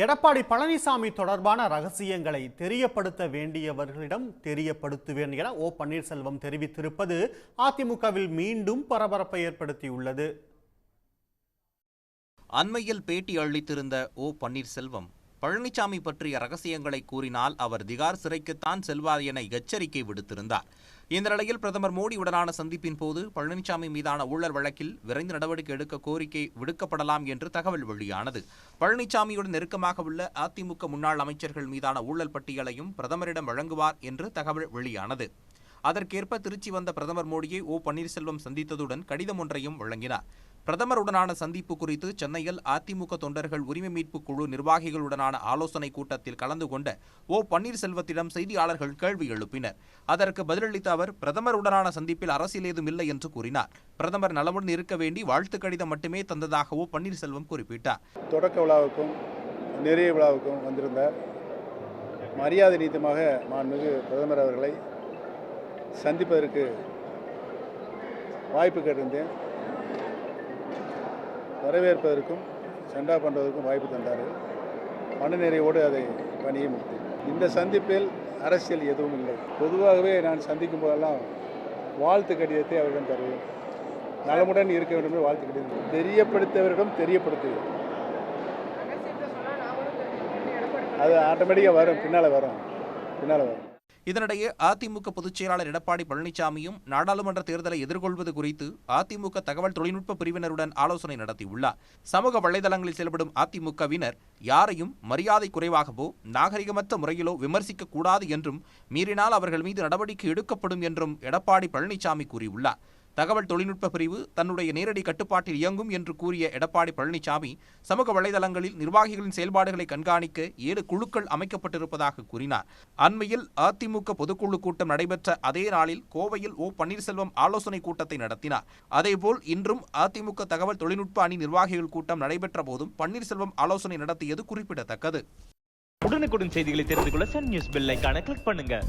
எடப்பாடி பழனிசாமி தொடர்பான ரகசியங்களை தெரியப்படுத்த வேண்டியவர்களிடம் தெரியப்படுத்துவேன் என ஓ பன்னீர்செல்வம் தெரிவித்திருப்பது அதிமுகவில் மீண்டும் பரபரப்பை ஏற்படுத்தியுள்ளது. அண்மையில் பேட்டி அளித்திருந்த ஓ பன்னீர்செல்வம் பழனிசாமி பற்றிய ரகசியங்களை கூறினால் அவர் திகார் சிறைக்குத்தான் செல்வார் என எச்சரிக்கை விடுத்திருந்தார். இந்த நிலையில் பிரதமர் மோடியுடனான சந்திப்பின் போது பழனிசாமி மீதான ஊழல் வழக்கில் விரைந்து நடவடிக்கை எடுக்க கோரிக்கை விடுக்கப்படலாம் என்று தகவல் வெளியானது. பழனிசாமியுடன் நெருக்கமாக உள்ள அதிமுக முன்னாள் அமைச்சர்கள் மீதான ஊழல் பட்டியலையும் பிரதமரிடம் வழங்குவார் என்று தகவல் வெளியானது. அதற்கேற்ப திருச்சி வந்த பிரதமர் மோடியை ஓ பன்னீர்செல்வம் சந்தித்ததுடன் கடிதம் ஒன்றையும் வழங்கினார். பிரதமருடனான சந்திப்பு குறித்து சென்னையில் அதிமுக தொண்டர்கள் உரிமை மீட்பு குழு நிர்வாகிகளுடனான ஆலோசனை கூட்டத்தில் கலந்து கொண்ட ஓ பன்னீர்செல்வத்திடம் செய்தியாளர்கள் கேள்வி எழுப்பினர். அதற்கு பதிலளித்த அவர் பிரதமருடனான சந்திப்பில் அரசியல் ஏதும் இல்லை என்று கூறினார். பிரதமர் நலமுடன் இருக்க வேண்டி வாழ்த்து கடிதம் மட்டுமே தந்ததாக ஓ பன்னீர்செல்வம் குறிப்பிட்டார். தொடக்க விழாவுக்கும் நிறைய விழாவுக்கும் வந்திருந்த மரியாதை நீத்தமாக மாண்புமிகு பிரதமர் அவர்களை சந்திப்பதற்கு வாய்ப்பு கேட்டிருந்தேன். வரவேற்பதற்கும் சண்டா பண்ணுவதற்கும் வாய்ப்பு தந்தார். மனநிறைவோடு அதை பணியை முடித்தேன். இந்த சந்திப்பில் அரசியல் எதுவும் இல்லை. பொதுவாகவே நான் சந்திக்கும் போதெல்லாம் வாழ்த்து கடிதத்தை அவரிடம் தருவேன். நலமுடன் இருக்க வேண்டும் என்று வாழ்த்து கடிதம். தெரியப்படுத்தவரிடம் தெரியப்படுத்துவேன். அது ஆட்டோமேட்டிக்காக வரும். பின்னால் வரும். பின்னால் வரும். இதனிடையே அதிமுக பொதுச் செயலாளர் எடப்பாடி பழனிசாமியும் நாடாளுமன்ற தேர்தலை எதிர்கொள்வது குறித்து அதிமுக தகவல் தொழில்நுட்ப பிரிவினருடன் ஆலோசனை நடத்தியுள்ளார். சமூக வலைதளங்களில் செயல்படும் அதிமுகவினர் யாரையும் மரியாதை குறைவாகவோ நாகரிகமற்ற முறையிலோ விமர்சிக்க கூடாது என்றும் மீறினால் அவர்கள் மீது நடவடிக்கை எடுக்கப்படும் என்றும் எடப்பாடி பழனிசாமி கூறியுள்ளார். தகவல் தொழில்நுட்ப பிரிவு தன்னுடைய நேரடி கட்டுப்பாட்டில் இயங்கும் என்று கூறிய எடப்பாடி பழனிசாமி சமூக வலைதளங்களில் நிர்வாகிகளின் செயல்பாடுகளை கண்காணிக்க ஏழு குழுக்கள் அமைக்கப்பட்டிருப்பதாக கூறினார். அண்மையில் அதிமுக பொதுக்குழு கூட்டம் நடைபெற்ற அதே நாளில் கோவையில் ஓ. பன்னீர்செல்வம் ஆலோசனை கூட்டத்தை நடத்தினார். அதேபோல் இன்றும் அதிமுக தகவல் தொழில்நுட்ப அணி நிர்வாகிகள் கூட்டம் நடைபெற்ற போதும் பன்னீர்செல்வம் ஆலோசனை நடத்தியது குறிப்பிடத்தக்கது. உடனுக்குடன் செய்திகளை தெரிந்து கொள்ள சன் நியூஸ் பெல் ஐகானை கிளிக் பண்ணுங்க.